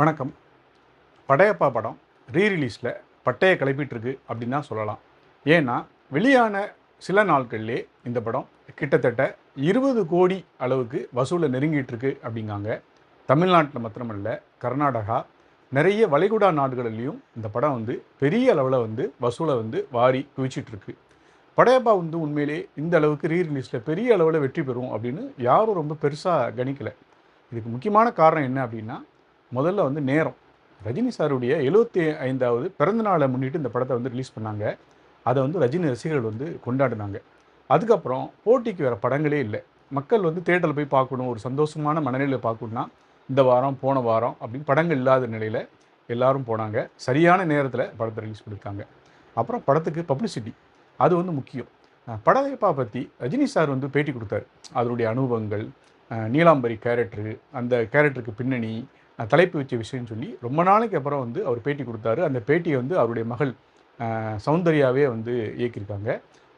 வணக்கம். படையப்பா படம் ரீரிலீஸில் பட்டையை கிளப்பிட்டுருக்கு அப்படின்னு தான் சொல்லலாம். ஏன்னா வெளியான சில நாட்கள்லே இந்த படம் கிட்டத்தட்ட இருபது கோடி அளவுக்கு வசூலை நெருங்கிட்டு இருக்கு அப்படிங்காங்க. தமிழ்நாட்டில் மாத்திரமல்ல கர்நாடகா நிறைய வளைகுடா நாடுகளிலையும் இந்த படம் வந்து பெரிய அளவில் வந்து வசூலை வந்து வாரி குவிச்சிட்ருக்கு படையப்பா வந்து உண்மையிலே இந்த அளவுக்கு ரீரிலீஸில் பெரிய அளவில் வெற்றி பெறும் அப்படின்னு யாரும் ரொம்ப பெருசாக கணிக்கலை. இதுக்கு முக்கியமான காரணம் என்ன அப்படின்னா முதல்ல வந்து நேரம். ரஜினி சாருடைய எழுபத்தி ஐந்தாவது பிறந்தநாளை முன்னிட்டு இந்த படத்தை வந்து ரிலீஸ் பண்ணாங்க. அதை வந்து ரஜினி ரசிகர்கள் வந்து கொண்டாடினாங்க. அதுக்கப்புறம் போட்டிக்கு வேறு படங்களே இல்லை. மக்கள் வந்து தேட்டரில் போய் பார்க்கணும் ஒரு சந்தோஷமான மனநிலையில் பார்க்கணுன்னா இந்த வாரம் போன வாரம் அப்படின்னு படங்கள் இல்லாத நிலையில் எல்லாரும் போனாங்க. சரியான நேரத்தில் படத்தை ரிலீஸ் பண்ணியிருக்காங்க. அப்புறம் படத்துக்கு பப்ளிசிட்டி அது வந்து முக்கியம். அஹ் பற்றி ரஜினி சார் வந்து பேட்டி கொடுத்தாரு. அதனுடைய அனுபவங்கள் நீலாம்பரி கேரக்டரு அந்த கேரக்டருக்கு பின்னணி தலைப்பு வச்ச விஷயம்னு சொல்லி ரொம்ப நாளைக்கு அப்புறம் வந்து அவர் பேட்டி கொடுத்தாரு. அந்த பேட்டியை வந்து அவருடைய மகள் சௌந்தர்யாவே வந்து இயக்கியிருக்காங்க.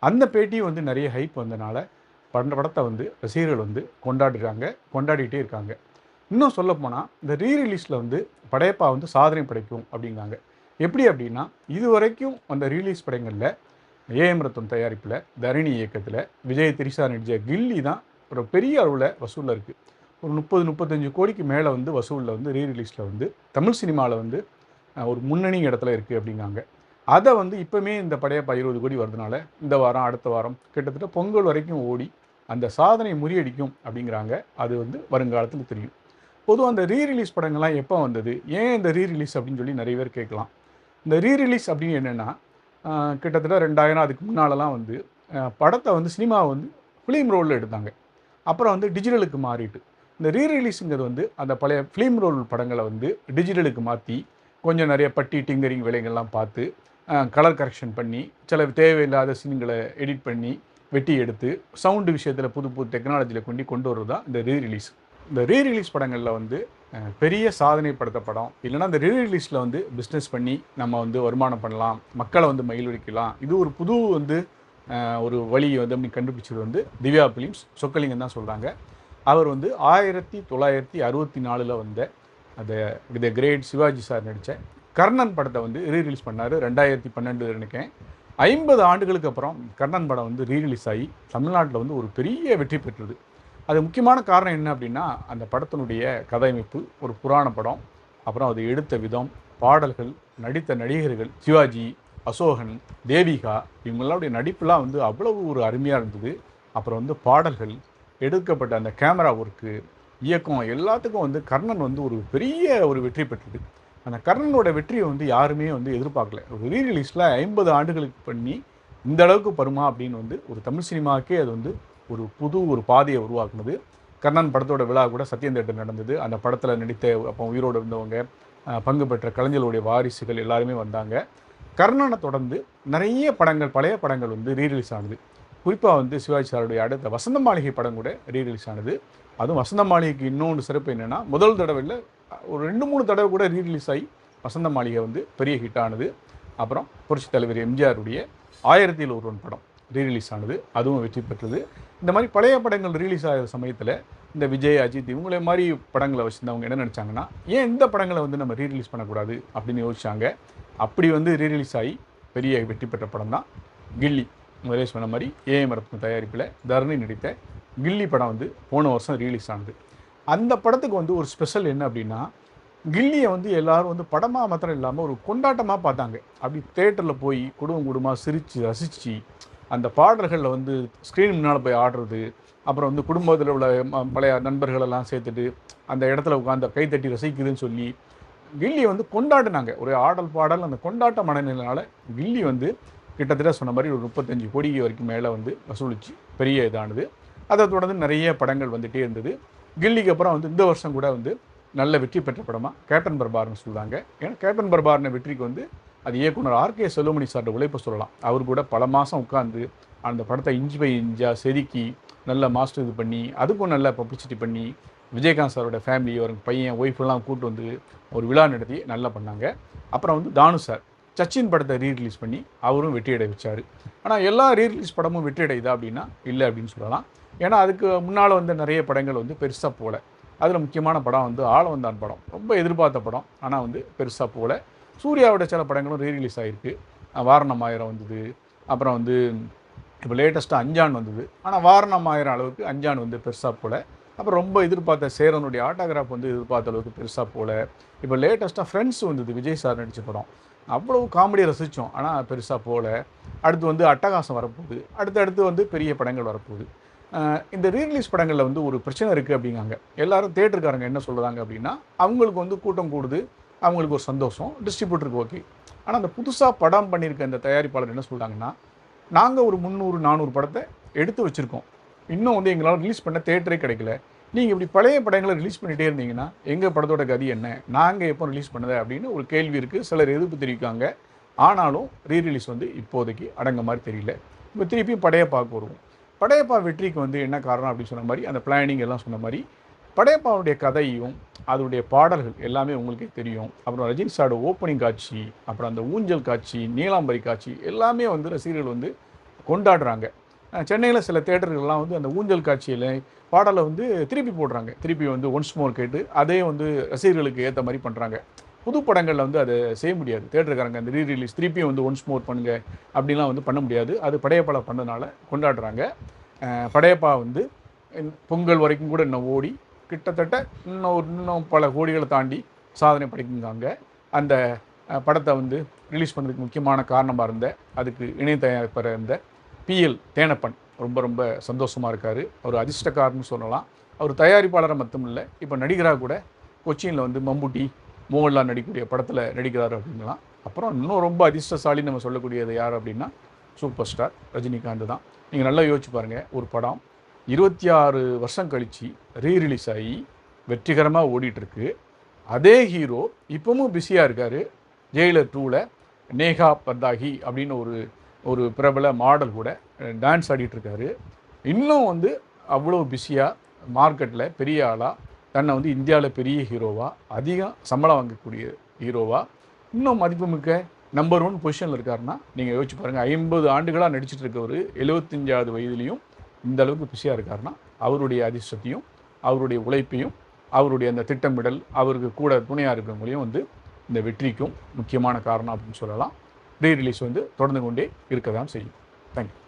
அந்த பேட்டியும் வந்து நிறைய ஹைப் வந்தனால பண்ட படத்தை வந்து ரசிகர்கள் வந்து கொண்டாடுறாங்க கொண்டாடிட்டே இருக்காங்க. இன்னும் சொல்லப்போனால் இந்த ரீ ரிலீஸில் வந்து படையப்பா வந்து சாதனை படைக்கும் அப்படிங்காங்க எப்படி அப்படின்னா இது வரைக்கும் அந்த ரீலீஸ் படங்களில் ஏஎம் ரத்தம் தயாரிப்பில் தரணி இயக்கத்தில் விஜய் திரிசா நடிச்ச கில்லி தான் ஒரு பெரிய அளவில் வசூலில் இருக்குது ஒரு முப்பது முப்பத்தஞ்சு கோடிக்கு மேலே வந்து வசூலில் வந்து ரீ ரிலீஸில் வந்து தமிழ் சினிமாவில் வந்து ஒரு முன்னணி இடத்துல இருக்குது அப்படிங்காங்க. அதை வந்து இப்போமே இந்த படையப்பா இருபது கோடி வரதுனால இந்த வாரம் அடுத்த வாரம் கிட்டத்தட்ட பொங்கல் வரைக்கும் ஓடி அந்த சாதனை முறியடிக்கும் அப்படிங்கிறாங்க. அது வந்து வருங்காலத்தில் தெரியும். பொதுவாக அந்த ரீ ரிலீஸ் படங்கள்லாம் எப்போ வந்தது? ஏன் இந்த ரீ ரிலீஸ் அப்படின்னு சொல்லி நிறைய பேர் கேட்கலாம். இந்த ரீ ரிலீஸ் அப்படின்னு என்னென்னா கிட்டத்தட்ட ரெண்டாயிரம் அதுக்கு முன்னாலலாம் வந்து படத்தை வந்து சினிமாவை வந்து ஃபிலிம் ரோலில் எடுத்தாங்க. அப்புறம் வந்து டிஜிட்டலுக்கு மாறிட்டு. இந்த ரீ ரிலீஸுங்கிறது வந்து அந்த பழைய ஃபிலிம் ரோல் படங்களை வந்து டிஜிட்டலுக்கு மாற்றி கொஞ்சம் நிறைய பட்டி டிங்கரிங் வேலைகள்லாம் பார்த்து கலர் கரெக்ஷன் பண்ணி சில தேவையில்லாத சீன்களை எடிட் பண்ணி வெட்டி எடுத்து சவுண்டு விஷயத்தில் புது புது டெக்னாலஜியில் கொண்டு கொண்டு வர்றது தான் இந்த ரீ ரிலீஸ் இந்த ரீ ரிலீஸ் படங்களில் வந்து பெரிய சாதனை படுத்த படம். இல்லைன்னா இந்த ரீ ரிலீஸில் வந்து பிஸ்னஸ் பண்ணி நம்ம வந்து வருமானம் பண்ணலாம் மக்களை வந்து மகிழ்விக்கலாம் இது ஒரு புது வந்து ஒரு வழியை வந்து அப்படி கண்டுபிடிச்சது வந்து திவ்யா ஃபிலிம்ஸ் சொக்கலிங்கம் தான் சொல்கிறாங்க அவர் வந்து ஆயிரத்தி தொள்ளாயிரத்தி அறுபத்தி நாலில் வந்த அந்த த கிரேட் சிவாஜி சார் நடித்த கர்ணன் படத்தை வந்து ரீரிலீஸ் பண்ணார். ரெண்டாயிரத்தி பன்னெண்டு நினைக்கிறேன். ஐம்பது ஆண்டுகளுக்கு அப்புறம் கர்ணன் படம் வந்து ரீரிலீஸ் ஆகி தமிழ்நாட்டில் வந்து ஒரு பெரிய வெற்றி பெற்றது. அது முக்கியமான காரணம் என்ன அப்படின்னா அந்த படத்தினுடைய கதையமைப்பு ஒரு புராண படம் அப்புறம் அது எடுத்த விதம் பாடல்கள் நடித்த நடிகர்கள் சிவாஜி அசோகன் தேவிகா இவங்களுடைய நடிப்புலாம் வந்து அவ்வளவு ஒரு அருமையாக இருந்தது. அப்புறம் வந்து பாடல்கள் எடுக்கப்பட்ட அந்த கேமரா ஒர்க்கு இயக்கம் எல்லாத்துக்கும் வந்து கர்ணன் வந்து ஒரு பெரிய ஒரு வெற்றி பெற்றது. அந்த கர்ணனோட வெற்றியை வந்து யாருமே வந்து எதிர்பார்க்கல. ஒரு ரீ ரிலீஸில் ஐம்பது ஆண்டுகளுக்கு பண்ணி இந்த அளவுக்கு பருமா அப்படின்னு வந்து ஒரு தமிழ் சினிமாவுக்கே அது வந்து ஒரு புது ஒரு பாதையை உருவாக்குனது. கர்ணன் படத்தோட விழா கூட சத்யம் நடந்தது. அந்த படத்தில் நடித்த அப்போ உயிரோடு இருந்தவங்க பங்கு பெற்ற கலைஞர்களுடைய வாரிசுகள் எல்லாருமே வந்தாங்க. கர்ணனை தொடர்ந்து நிறைய படங்கள் பழைய படங்கள் வந்து ரீரிலீஸ் ஆனது குறிப்பாக வந்து சிவாஜி சாருடைய அடுத்த வசந்த மாளிகை படம் கூட ரீரிலீஸ் ஆனது. அதுவும் வசந்த மாளிகைக்கு இன்னொன்று சிறப்பு என்னென்னா முதல் தடவையில் ஒரு ரெண்டு மூணு தடவை கூட ரீரிலீஸ் ஆகி வசந்த மாளிகை வந்து பெரிய ஹிட் ஆனது. அப்புறம் புரட்சி தலைவர் எம்ஜிஆருடைய ஆயிரத்தில் ஒருவன் படம் ரீரிலீஸ் ஆனது. அதுவும் வெற்றி பெற்றது. இந்த மாதிரி பழைய படங்கள் ரீலீஸ் ஆகிற சமயத்தில் இந்த விஜய் அஜித் இவங்களே மாதிரி படங்களை வச்சுருந்தவங்க என்ன நினச்சாங்கன்னா ஏன் இந்த படங்களை வந்து நம்ம ரீரிலீஸ் பண்ணக்கூடாது? அப்படின்னு யோசிச்சாங்க. அப்படி வந்து ரீரிலீஸ் ஆகி பெரிய வெற்றி பெற்ற படம் தான் கில்லி. முதலே சொன்ன மாதிரி ஏஎம் ரத்ன தயாரிப்பில் தரணி நடித்த கில்லி படம் வந்து போன வருஷம் ரிலீஸ் ஆனது. அந்த படத்துக்கு வந்து ஒரு ஸ்பெஷல் என்ன அப்படின்னா கில்லியை வந்து எல்லாரும் வந்து படமாக மாத்திரம் இல்லாமல் ஒரு கொண்டாட்டமாக பார்த்தாங்க. அப்படி தேட்டரில் போய் குடும்பம் குடும்பமாக சிரித்து ரசித்து அந்த பாடல்களில் வந்து ஸ்க்ரீன் முன்னால் போய் ஆடுறது அப்புறம் வந்து குடும்பத்தில் உள்ள ம- பழைய நண்பர்களெல்லாம் சேர்த்துட்டு அந்த இடத்துல உட்காந்து கைத்தட்டி ரசிக்குதுன்னு சொல்லி கில்லி வந்து கொண்டாடினாங்க. ஒரு ஆடல் பாடல் அந்த கொண்டாட்ட மனநிலையினால் கில்லி வந்து கிட்டத்தட்ட சொன்ன மாதிரி ஒரு முப்பத்தஞ்சு கோடி வரைக்கும் மேலே வந்து வசூலிச்சு. பெரிய இதானது. அதை தொடர்ந்து நிறைய படங்கள் வந்துகிட்டே இருந்தது. கில்லிக்கு அப்புறம் வந்து இந்த வருஷம் கூட வந்து நல்ல வெற்றி பெற்ற படமாக கேப்டன் பர்பார்னு சொல்கிறாங்க ஏன்னா கேப்டன் பர்பார்ன வெற்றிக்கு வந்து அது இயக்குனர் ஆர்கே செல்வமணி சார்ட்ட உழைப்பு சொல்லலாம். அவர் கூட பல மாதம் உட்காந்து அந்த படத்தை இஞ்சி பை இஞ்சா செதுக்கி நல்ல மாஸ்டர் இது பண்ணி அதுக்கும் நல்ல பப்ளிசிட்டி பண்ணி விஜயகாந்த் சாரோட ஃபேமிலி அவருக்கு பையன் ஒய்ஃபெல்லாம் கூட்டு வந்து ஒரு விழா நடத்தி நல்லா பண்ணாங்க. அப்புறம் வந்து தானு சார். சச்சின் படத்தை ரீ ரிலீஸ் பண்ணி அவரும் வெற்றியடை வச்சார். ஆனால் எல்லா ரீ ரிலீஸ் படமும் வெற்றியடையுதா அப்படின்னா இல்லை அப்படின்னு சொல்லலாம். ஏன்னா அதுக்கு முன்னால் வந்து நிறைய படங்கள் வந்து பெருசாக போகல அதில் முக்கியமான படம் வந்து ஆளவந்தான் படம். ரொம்ப எதிர்பார்த்த படம் ஆனால் வந்து பெருசாக போகல சூர்யாவோட சில படங்களும் ரீரிலீஸ் ஆகிருக்கு வாரணம் ஆயிரம் வந்தது. அப்புறம் வந்து இப்போ லேட்டஸ்ட்டாக அஞ்சான் வந்தது. ஆனால் வாரணம் ஆயிரம் அளவுக்கு அஞ்சான் வந்து பெருசாக போகல அப்புறம் ரொம்ப எதிர்பார்த்த சேரனுடைய ஆட்டோகிராஃப் வந்து எதிர்பார்த்த அளவுக்கு பெருசாக போகல இப்போ லேட்டஸ்ட்டாக ஃப்ரெண்ட்ஸ் வந்தது விஜய் சார் நடித்த படம். அவ்வளவு காமெடி ரசித்தோம் ஆனால் பெருசாக போகல அடுத்து வந்து அட்டகாசம் வரப்போகுது. அடுத்து அடுத்து வந்து பெரிய படங்கள் வரப்போகுது. இந்த ரீரிலீஸ் படங்களில் வந்து ஒரு பிரச்சனை இருக்குது அப்படிங்காங்க. எல்லாரும் தேட்டருக்காரங்க என்ன சொல்கிறாங்க அப்படின்னா அவங்களுக்கு வந்து கூட்டம் கூடுது அவங்களுக்கு ஒரு சந்தோஷம் டிஸ்ட்ரிபியூட்டருக்கு ஓகே ஆனால் அந்த புதுசாக படம் பண்ணியிருக்க இந்த தயாரிப்பாளர் என்ன சொல்கிறாங்கன்னா நாங்கள் ஒரு முந்நூறு நானூறு படத்தை எடுத்து வச்சுருக்கோம். இன்னும் வந்து எங்களால் ரிலீஸ் பண்ண தேட்டரே கிடைக்கல. நீங்கள் இப்படி பழைய படங்களை ரிலீஸ் பண்ணிகிட்டே இருந்தீங்கன்னா எங்கள் படத்தோட கதி என்ன? நாங்கள் எப்போ ரிலீஸ் பண்ணது அப்படின்னு ஒரு கேள்வி இருக்குது சிலர் எதிர்ப்பு தெரிவிக்காங்க. ஆனாலும் ரீரிலீஸ் வந்து இப்போதைக்கு அடங்க மாதிரி தெரியல. இப்போ திருப்பியும் படையப்பாவுக்கு வருவோம். படையப்பா வெற்றிக்கு வந்து என்ன காரணம் அப்படின்னு சொன்ன மாதிரி அந்த பிளானிங் எல்லாம் சொன்ன மாதிரி படையப்பாவுடைய கதையும் அதனுடைய பாடல்கள் எல்லாமே உங்களுக்கே தெரியும். அப்புறம் ரஜினி சாரோட ஓப்பனிங் காட்சி அப்புறம் அந்த ஊஞ்சல் காட்சி நீலாம்பரி காட்சி எல்லாமே வந்து ரசிகர்கள் வந்து கொண்டாடுறாங்க. சென்னையில் சில தேட்டர்கள்லாம் வந்து அந்த ஊஞ்சல் காட்சியில் பாடலை வந்து திருப்பி போடுறாங்க. திருப்பி வந்து ஒன்ஸ் மோர் கேட்டு அதே வந்து ரசிகர்களுக்கு ஏற்ற மாதிரி பண்ணுறாங்க புது படங்களில் வந்து அதை செய்ய முடியாது. தேட்டருக்காரங்க அந்த ரீ ரிலீஸ் திருப்பியும் வந்து ஒன்ஸ் மோர் பண்ணுங்க அப்படிலாம் வந்து பண்ண முடியாது. அது படையப்பால பண்ணதுனால கொண்டாடுறாங்க. படையப்பா வந்து பொங்கல் வரைக்கும் கூட இன்னும் ஓடி கிட்டத்தட்ட இன்னும் இன்னும் பல கோடிகளை தாண்டி சாதனை படைக்குங்காங்க அந்த படத்தை வந்து ரிலீஸ் பண்ணுறதுக்கு முக்கியமான காரணமாக இருந்த அதுக்கு இணை தயாரிப்பாக இருந்த பிஎல் தேனப்பன் ரொம்ப ரொம்ப சந்தோஷமாக இருக்கார். அவர் அதிர்ஷ்டக்காரன்னு சொல்லலாம். அவர் தயாரிப்பாளராக மட்டும் இல்லை இப்போ நடிகராக கூட கொச்சினில் வந்து மம்புட்டி மோகன்லால் நடிக்கக்கூடிய படத்தில் நடிக்கிறார் அப்படிங்கலாம் அப்புறம் இன்னும் ரொம்ப அதிர்ஷ்டசாலி நம்ம சொல்லக்கூடியது யார் அப்படின்னா சூப்பர் ஸ்டார் ரஜினிகாந்த் தான். நீங்கள் நல்லா யோசிச்சு பாருங்கள் ஒரு படம் இருபத்தி ஆறு வருஷம் கழித்து ரீரிலீஸ் ஆகி வெற்றிகரமாக ஓடிட்டுருக்கு. அதே ஹீரோ இப்போவும் பிஸியாக இருக்கார். ஜெயிலர் டூவில் நேகா பத்தாகி அப்படின்னு ஒரு ஒரு பிரபல மாடல் கூட டான்ஸ் ஆடிட்டுருக்காரு இன்னும் வந்து அவ்வளோ பிஸியாக மார்க்கெட்டில் பெரிய ஆளாக தன்னை வந்து இந்தியாவில் பெரிய ஹீரோவாக அதிகம் சம்பளம் வாங்கக்கூடிய ஹீரோவாக இன்னும் மதிப்புமிக்க நம்பர் ஒன் பொசிஷனில் இருக்காருன்னா நீங்கள் யோசிச்சு பாருங்கள் ஐம்பது ஆண்டுகளாக நடிச்சிட்டு இருக்கவர் எழுபத்தஞ்சாவது வயதுலேயும் இந்த அளவுக்கு பிஸியாக இருக்காருன்னா அவருடைய அதிர்ஷ்டத்தையும் அவருடைய உழைப்பையும் அவருடைய அந்த திட்டமிடல் அவருக்கு கூட துணையாக இருக்கிறவங்களையும் வந்து இந்த வெற்றிக்கும் முக்கியமான காரணம் அப்படின்னு சொல்லலாம். ரீ ரிலீஸ் வந்து தொடர்ந்து கொண்டே இருக்க தான் செய்யும் தேங்க்யூ